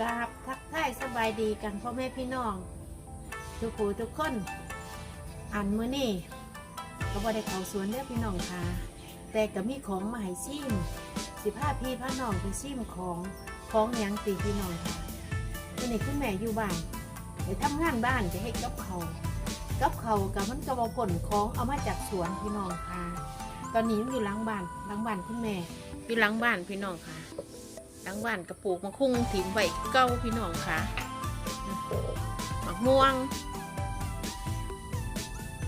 กราบทักทายสบายดีกันพ่อแม่พี่น้อง ทุกผู้ทุกคน อันมื้อนี้ก็บ่ได้เขาสวนเด้อพี่น้องค่ะ แต่ก็มีของมาให้ซิมสิพาพี่พาน้องไปซิมของของหยังตีพี่น้องค่ะวันนี้คุณแม่อยู่บ้านไปทำงานบ้านจะให้กับเขากับเขากับมันก็บ่ผลของเอามาจากสวนพี่น้องค่ะ ตอนนี้อยู่หลังบ้านหลังบ้านคุณแม่อยู่หลังบ้านพี่น้องค่ะ หลังบ้านกระปลูกมะคุ้งถิ่มไว้เก้าพี่น้องค่ะมะม่วง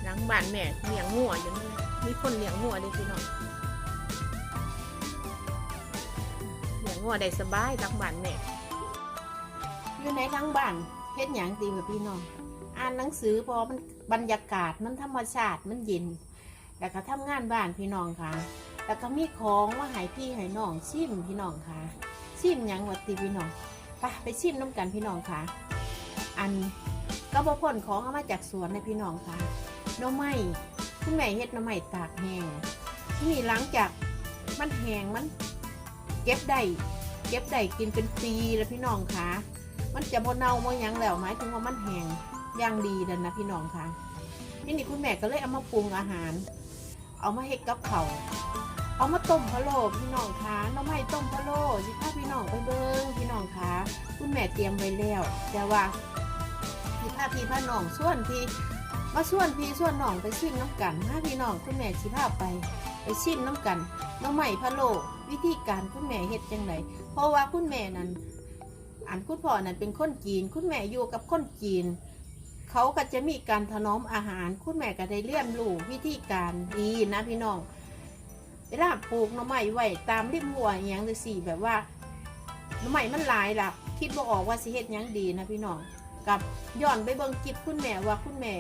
หลังบ้านแม่เลี้ยงงัวอยู่นั่นแหละมีคนเลี้ยงงัวเด้วยพี่น้องเลี้ยงงัวได้สบายหลังบ้านแม่อยู่ในหลังบ้านเฮ็ดหยังตีแบบพี่น้องอ่านหนังสือเพอมันบรรยากาศมันธรรมชาติมันเย็นแล้วก็ทำงานบ้านพี่น้องค่ะ แล้วก็มีของมาให้พี่ให้น้องชิมพี่น้องค่ะ ชิมยังวัดตีพี่น้องไปไปชิมน้ำกันพี่น้องค่ะ อันก็บพ่นของเอามาจากสวนในพี่น้องค่ะน้ำไม้คุณแม่เฮ็ดน้ำไม้ตากแห้งที่นี่หลังจากมันแห้งมัน เก็บได้เก็บได้กินเป็นปีแล้วพี่น้องค่ะ มันจะบ่เน่าบ่ยังแล้วหมถึงว่ามันแห้งย่างดีแล้วนะพี่น้องค่ะนี่นี่คุณแม่ก็เลยเอามาปรุงอาหาร เอามาเฮ็ดกับเขาเอามาต้มพะโล้พี่น้องคะน้องไม่ต้มพะโล้สิพ ม่เตรียมไว้แล้ว แต่ว่าสิพาพี่พาน้องส่วนพี่มาส่วนพี่ส่วนน้องไปชิมน้ำกันถ้าพี่น้องคุณแม่สิพาไปไปชิมน้ำกันน้องใหม่พะโลวิธีการคุณแม่เฮ็ดจังไดเพราะว่าคุณแม่นั้นอันคุณพ่อนั้นเป็นคนจีน คุณแม่อยู่กับคนจีน เขาก็จะมีการถนอมอาหาร คุณแม่ก็ได้เรียนรู้วิธีการดีนะพี่น้องเวลาปลูกน่อไม้ไว้ตามริมหัวอย่างจังสี่แบบว่า หน่อไม้มันหลายล่ะ คิดบ่ออกว่าสิเฮ็ดยังดีนะพี่น้องกับย้อนไปเบิ่งคลิปคุณแม่ว่าคุณแม่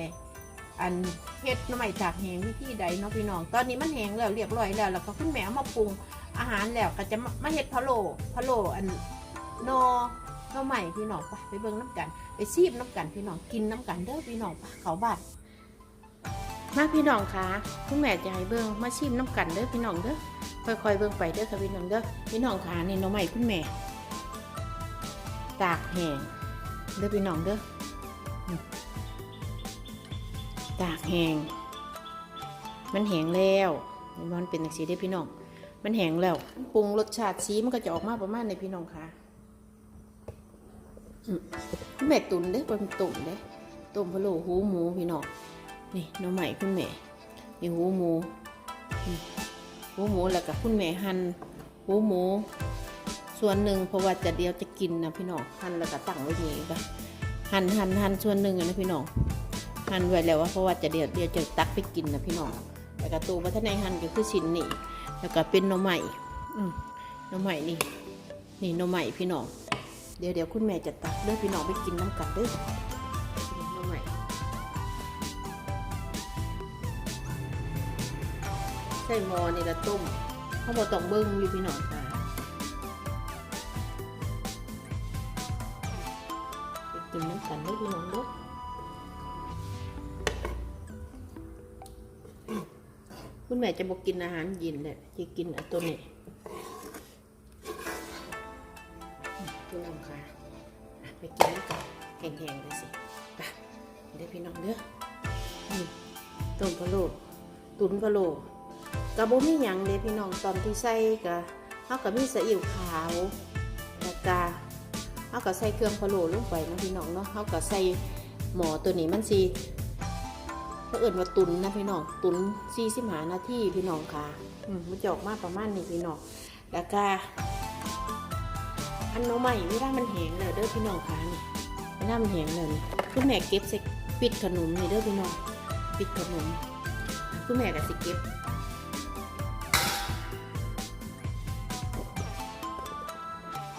อันเฮ็ดหน่อไม้จากแหงวิธีใดเนาะพี่น้อง ตอนนี้มันแหงแล้วเรียบร้อยแล้วแล้วก็คุณแม่เอามาปรุงอาหารแล้วก็จะมาเฮ็ดพะโล้พะโล้อันนอหน่อไม้พี่น้องไปไปเบิ่งน้ำกัน ไปซีบน้ำกันพี่น้องกินน้ำกันเด้อพี่น้องไปเขาบ้านมาพี่น้องคะคุณแม่จะให้เบิ้งมาชิมน้ำกันเด้อพี่น้องเด้อค่อยๆเบิ้งไปเด้อค่ะพี่น้องเด้อพี่น้องคะนี่น้องใหม่คุณแม่ ตากแห้งเด้อพี่น้องเด้ออืมตากแห้งมันแห้งแล้วมันเป็นสีได้อพี่น้อง มันแห้งแล้วปรุงรสชาติสีมันก็จะออกมาประมาณในพี่น้องค่ะอืมคุณแม่ตุนเด้อเป็นตุนเด้อต้มพะโล้หูหมูพี่น้องนี่น้องใหม่คุณแม่นี่หูหมูหูหมูแล้วก็คุณแม่หั่นหูหมู ส่วนหนึ่งเพราะว่าจะเดียวจะ กินนะพี่น้องหั่นแล้วก็ตั้งไว้นี่ก็หั่นหั่นหั่นส่วนหนึ่งนะพี่น้องหั่นไว้แล้วว่าเพราะว่าจะเดี๋ยวเดี๋ยวจะตักไปกินนะพี่น้องแล้วก็ตัววัฒนหั่นก็คือชิ้นนี้แล้วก็เป็นหน้องใหม่อืมหน้องใหม่นี่นี่หน้องใหม่พี่น้องเดี๋ยวเดี๋ยวคุณแม่จะตักเด้อพี่น้องไปกินน้ำกันเด้อหน้องใหม่ใส่หม้อนี่ละต้มเขาบอกต้องเบิ้งอยู่พี่น้องค่ะ กันได้พี่น้องเด้อคุณแม่จะบอกกินอาหารเยินเลยจะกินอันตัวนี้พี่น้องค่ะไปกินน้ำกันแห้งๆเลยสิไปเด้พี่น้องเด้อต้มพะโล้ตุ๋นพะโล้กะบ่มีหยังเลยพี่น้องตอนที่ใส่กะเฮาก็มีซีอิ๊วขาวแล้วก็ เฮาก็ใส่เครื่องพะโล้ลงไปนะพี่น้องเนาะเฮาก็ใส่หมอตัวนี้มันสิเพิ่นเอิ้นว่าตุนนะพี่น้อง ตุน45นาทีพี่น้องค่ะอืมมันจะออกมาประมาณนี้พี่น้อง แล้วก็อันหน่ไม้เวลามันแห้งแล้วเด้อพี่น้องค่ะนี่เวลามันแห้งแล้วนี่คุณแม่เก็บใส่ปิดขนมนี่เด้อพี่น้อง ปิดขนม คุณแม่ก็สิเก็บ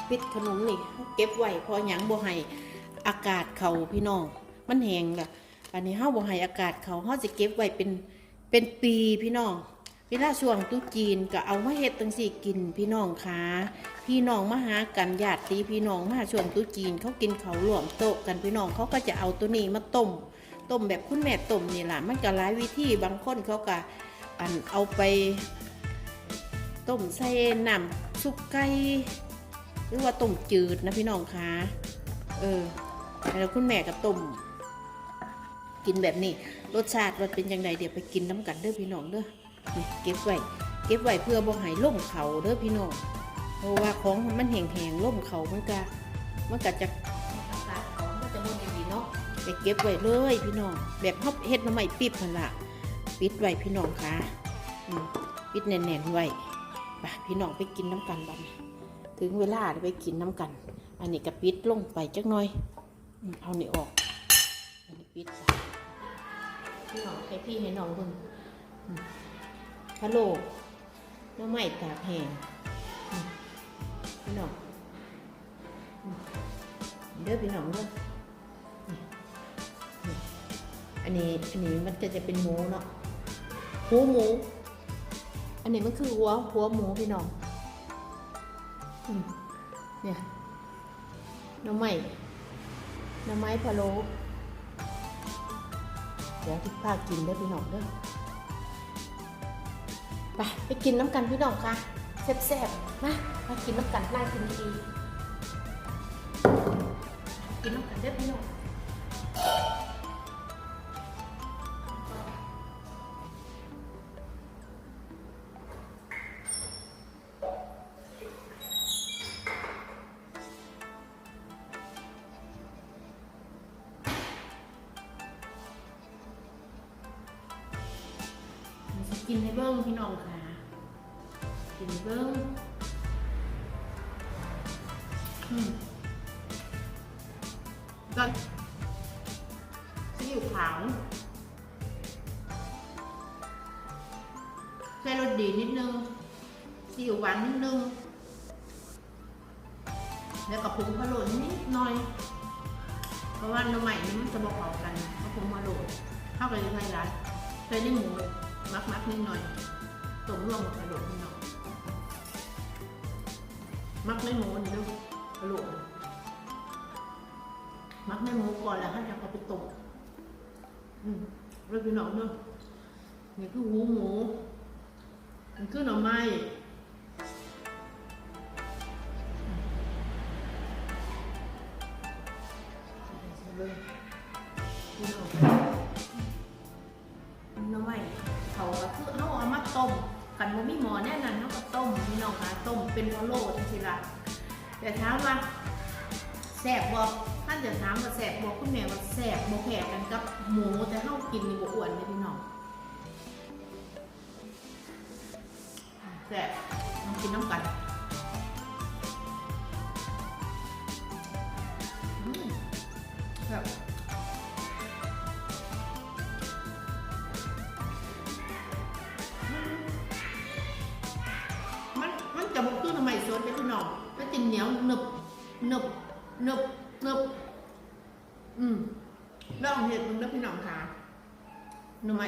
ปิดขนมนี่เก็บไว้พอหยังบ่ให้อากาศเขาพี่น้องมันแห้งละอันนี้เฮาบ่ให้อากาศเขาเฮาสิเก็บไว้เป็นเป็นปีพี่น้องเวลาช่วงตุ๊จีนก็เอามาเฮ็ดจังซี่กินพี่น้องคะพี่น้องมาหากันญาติพี่น้องมาช่วงตุ๊จีนเขากินเขาวรวมโต๊ะกันพี่น้องเขาก็จะเอาตัวนี้มาต้มต้มแบบคุณแม่ต้มนี่แหละมันก็หลายวิธีบางคนเขาก็อันเอาไปต้มใส่น้ำซุปไก่ หรือว่าต้มจืดนะพี่น้องคะเออแล้วคุณแม่ก็ต้มกินแบบนี้ รสชาติมันเป็นยังไงเดี๋ยวไปกินน้ำกันเด้อพี่น้องเด้อนี่เก็บไว้เก็บไว้เพื่อบ่ให้ล่มเขาเด้อพี่น้องเพราะว่าของมันแห้งๆล่มเขามันก็มันก็จะอากาศเขามันจะบ่ดีเนาะไปเก็บไว้เลยพี่น้อง แบบเฮาเฮ็ดน้ำใหม่ปิบนั่นล่ะปิดไว้พี่น้องค่ะอืมปิดแน่นๆไว้ไปพี่น้องไปกินน้ำกันบัดนี้ ถึงเวลาไปกินน้ำกัน อันนี้ก็ปิดลงไปจักหน่อย เอานี่ออก อันนี้ปิดซะพี่น้องให้พี่ให้น้องเบิ่งอืมพะโลน้ำใหม่ตากแห้งพี่น้องเด้อพี่น้องเด้ออันนี้อันนี้มันจะจะเป็นหมูเนาะหูหมู อันนี้มันคือหัวหัวหมูพี่น้อง เนี่ยน้ำไม้น้ำไม้พะโล้เดี๋ยวพี่ภากินได้พี่น้องเด้อไปไปกินน้ำกันพี่น้องค่ะแซ่บๆมามากินน้ำกันน่ากินดีๆกินน้ำกันเด้อพี่น้อง กินให้เบิ้งพี่น้องค่ะ กินให้เบิ้งอืมก็ซีอิ๊วขาวใส่รสดีนิดนึงซีอิ๊วหวานนิดนึง แล้วก็ผงพะโล้นิดหน่อย เพราะว่าน้ำใหม่นี่มันจะบอกเอากันเพราะผงพะโล้เข้าไปในไทยร้านใส่ในหมู มักมักนิดหน่อยตมร่วมกับกระโดดนิดหน่อยมักไม่หมูนี่ลูกกระโดดมักไม่หมูก่อนแล้วให้จะเอาไปต้มอืมเรื่องพี่น้องเนาะนี่คือหูหมูมันคือหน่อไม้ แต่ถามว่าแสบบบ่ท่านจะถามว่าแสบบอกคุณแม่ว่าแสบบบ่แผลกันกับหมูแต่เฮากินนี่บอ้วนเลยพี่น้องแสบลองกินน้ำกัน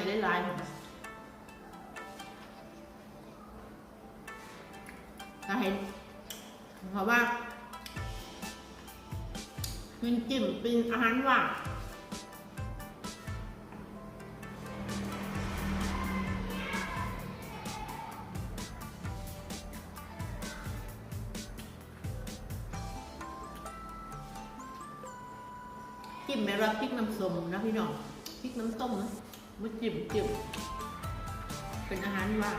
อไม้หลายๆถ้าเห็นเพราะว่าเป็นจิ้มเป็นอาหารว่างจิ้มแม่รับพริกน้ำส้มนะพี่น้องพริกน้ำต้มนะ มาจิ้มจิ้มเป็นอาหารว่าง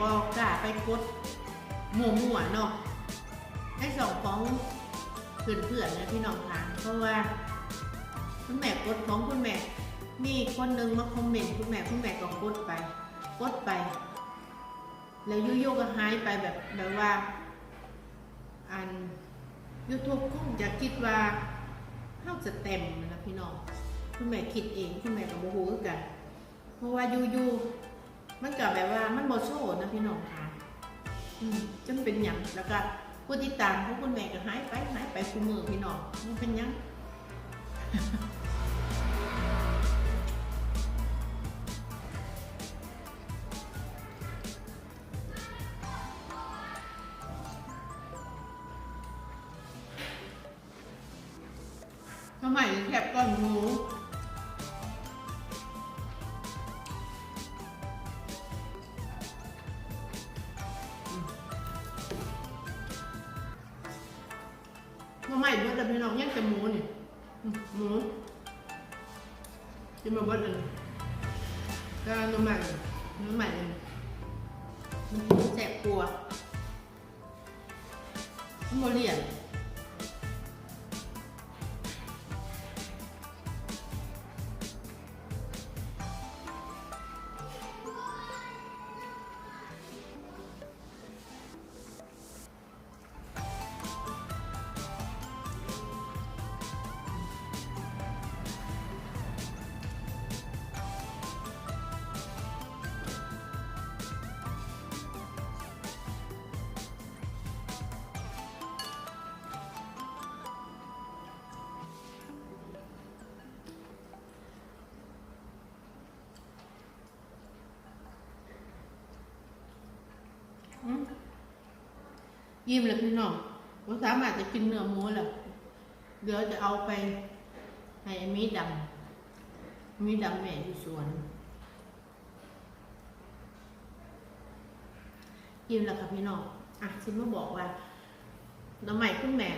บอกกล้าไปกดหมูหมวนเนาะให้สองของเพื่อนๆนะพี่น้องคะเพราะว่า คุณแม่กดของคุณแม่มีคนหนึ่งมาคอมเมนต์คุณแม่คุณแม่ก็กดไปกดไป แล้วยุ่ๆก็หายไปแบบแบบว่า อัน YouTube คงจะคิดว่าเท่าจะเต็มนะพี่น้อง คุณแม่คิดเอง คุณแม่กับโมโหกัน เพราะว่ายู่ๆ มันก็แบบว่ามันบมโชนะพี่น้องค่ะอืมจนเป็นหยังแล้วก็ผู้ติดตามของคุณแม่ก็หายไปหายไปคูมือพี่น้องมันเป็นยัง ไมเบิดแต่พี่น้องยังแต่หมูนี่หมูกินมาเบิดเลยก็น้ำใหม่น้ำใหม่เลยมันแสบกลัวมันโมเลียน ยิ้มเลยพี่น้องว่าสามารถจะกินเนื้อหมูแล้วเดี๋ยวจะเอาไปให้มีดำมีดำแม่อยู่สวนยิ้มแล้วค่ะพี่น้องอะซิมาบอกว่าน้ำใหม่คุณแม่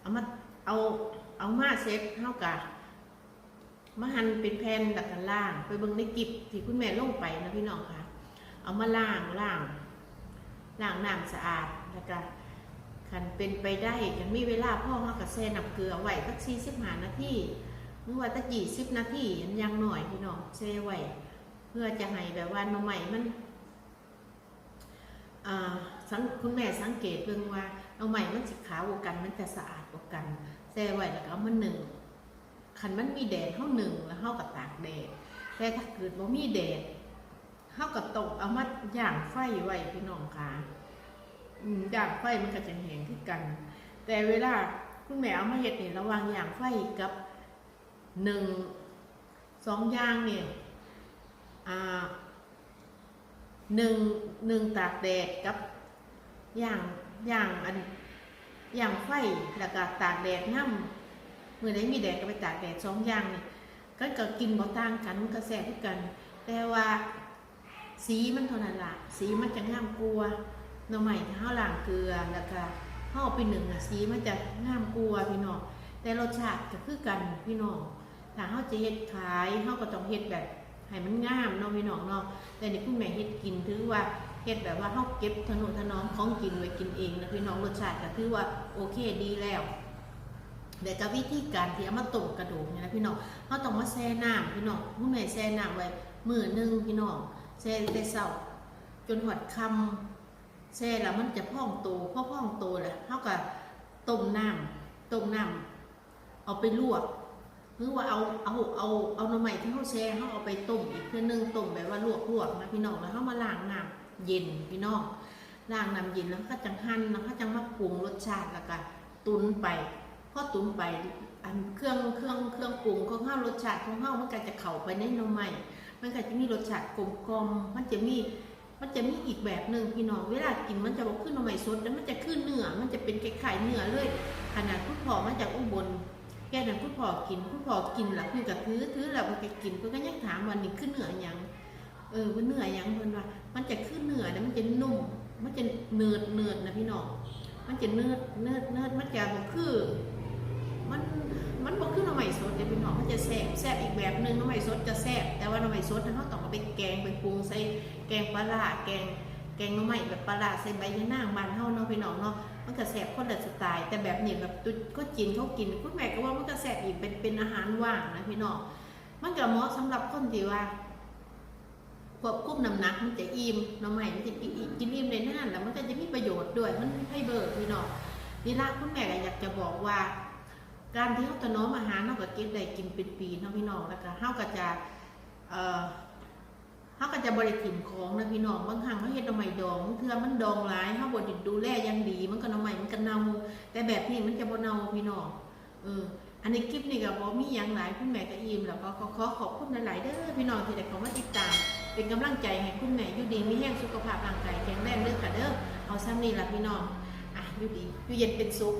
เอามาเอาเอามาเซ็ตเท่ากับมาหั่นเป็นแผ่นดักกันล่าง ไปเบิ่งในกิบที่คุณแม่ลงไปนะพี่น้องค่ะเอามาล่างล่าง ล้างน้ำสะอาดแล้วก็คันเป็นไปได้ยังมีเวลาพ่อเขากับแซ่น้ำเกลือไหวสักสี่สิบห้านาทีหรือว่าตั้งยี่สิบนาทีอันยังหน่อยพี่น้องแช่ไว้เพื่อจะให้แบบว่าน้ำใหม่มันคุณแม่สังเกตเบิ่งว่าหน้ำใหม่มันสีขาวกันมันจะสะอาดวกันแช่ไว้แล้วก็เอามาหนึ่งคันมันมีแดดเท่าหนึ่งแล้วเท่ากับตากแดดแต่ถ้าเกิดว่ามีแดด เฮาก็ตกเอามาย่างไฟไว้พี่น้องค่ะอย่างไฟมันก็จะแห้งที่กัน แต่เวลาคุณแม่เอามาเฮ็ดนี่ยระว่างย่างไฟกับหนึ่งสองอย่างเนี่ยอ่าหนึ่งหนึ่งตากแดดกับย่างย่างอันย่างไฟแล้วก็ตากแดดน้ำเมื่อไหนมีแดดก็ไปตากแดดสองอย่างนี่ก็ก็กินบ่ต่างกันมันก็แซ่บคือกัน แต่ว่า สีมันเท่านั้นละสีมันจะงามกลัวหน่อใหม่ถ้าเฮาล้างเกลือแล้วก็เฮาเอาไปหนึ่งอะสีมันจะงามกลัวพี่น้องแต่รสชาติก็คือกันพี่น้องถ้าเฮาจะเฮ็ดขายเฮาก็ต้องเฮ็ดแบบให้มันงามเนาะพี่น้องเนาะแต่นี่คุณแม่เฮ็ดกินถือว่าเฮ็ดแบบว่าเฮาเก็บถนนถนอมของกินไว้กินเองนะพี่น้องรสชาติก็ถือว่าโอเคดีแล้วแต่กับวิธีการที่เอามาต้มกระดูกเนี่ยนะพี่น้องเฮาต้องมาแช่น้ำพี่น้องคุณแม่แช่น้ำไว้มือหนึ่งพี่น้อง แช่แต่เช้าจนหอดคำแช่แล้วมันจะพองโตพอพองโตแหละเท่ากับต้มน้ำต้มน้ำเอาไปลวกหรือว่าเอาเอาเอาเอาหน่อไม้ที่เขาแช่เขาเอาไปต้มอีกเพื่อนึ่งต้มแบบว่าลวกลวกนะพี่น้องแล้วเขามาล้างน้ำเย็นพี่น้องล้างน้ำเย็นแล้วก็จังหั่นแล้วก็จังมาปรุงรสชาติแล้วก็ตุนไปพอตุนไปอันเครื่องเครื่องเครื่องปรุงของข้าวรสชาติของข้าวมันก็จะเข้าไปในหน่อไม้ มันก็จะมีรสชาติกลมกลมๆมันจะมีมันจะมีอีกแบบหนึ่งพี่น้องเวลากินมันจะบอกขึ้นมาใหม่สดแล้วมันจะขึ้นเนื้อมันจะเป็นคล้ายๆเนื้อเลยขนาดคุณพ่อมาจากอุบลแกนั้นคุณพ่อกินคุณพ่อกินแล้วคือกับถือถือแล้วมันก็กินเพื่อนก็ยังถามว่านี่ขึ้นเนื้อยังเออมันเนื้อยังเพื่อนว่า มันจะขึ้นเนื้อแล้วมันจะนุ่มมันจะเนืดเนืดนะพี่น้องมันจะเนืดเนืดเนืดมันจะบอกคือ มัน มันบอกคือหน่อไม้สดเดี๋ยวพี่น้องมันจะแซ่บแซ่บอีกแบบหนึงหน่อไม้สดจะแซ่บแต่ว่าหน่อไม้สดนั้นเราต้องเอาไปแกงไปปรุงใส่แกงปลาร้าแกงแกงหน่อไม้แบบปลาร้าใส่ใบยะนางบานเฮาเนาะพี่น้องเนาะมันก็แสบคนละสไตล์แต่แบบนี้แบบตุ๊ดก็กินเขากินคุณแม่ก็ว่ามันก็แสบอีกเป็นเป็นอาหารว่างนะพี่น้องมันก็เหมาะสำหรับคนที่ว่าควบคุมน้ำหนักมันจะอิ่มน้องใหม่มันจะกินอิ่มกินอิ่มในน่านแล้วมันก็จะมีประโยชน์ด้วยมันให้เบิร์พี่น้องนี่ละคุณแม่ก็อยากจะบอกว่า การที่เขาถนอมอาหารเราก็เก็บได้กินเป็นปีเนาะพี่น้องแล้วก็เขาก็จะเอ่อเขาก็จะบริถิ่มของนะพี่น้องบางครั้งเขาเฮ็ดหน่อไม้ดองเทื่อมันดองหลายเขาบไดดูแลยังดี มันก็หน่อไม้มันก็เน่าแต่แบบนี้มันจะบ่เน่าพี่น้องเอออันนี้คลิปนี้ก็บ่มีหยังหลายคุณแม่ก็อิ่มแล้วก็ขอขอบคุณหลาย ๆ เด้อพี่น้องที่ได้เข้ามาติดตาม เป็นกำลังใจให้คุณแม่อยู่ดีมีแห้งสุขภาพร่างกายแข็งแรงเด้อค่ะเด้อเอาซ้ำนี่ละพี่น้องอะอยู่ดีอยู่เย็นเป็นสุข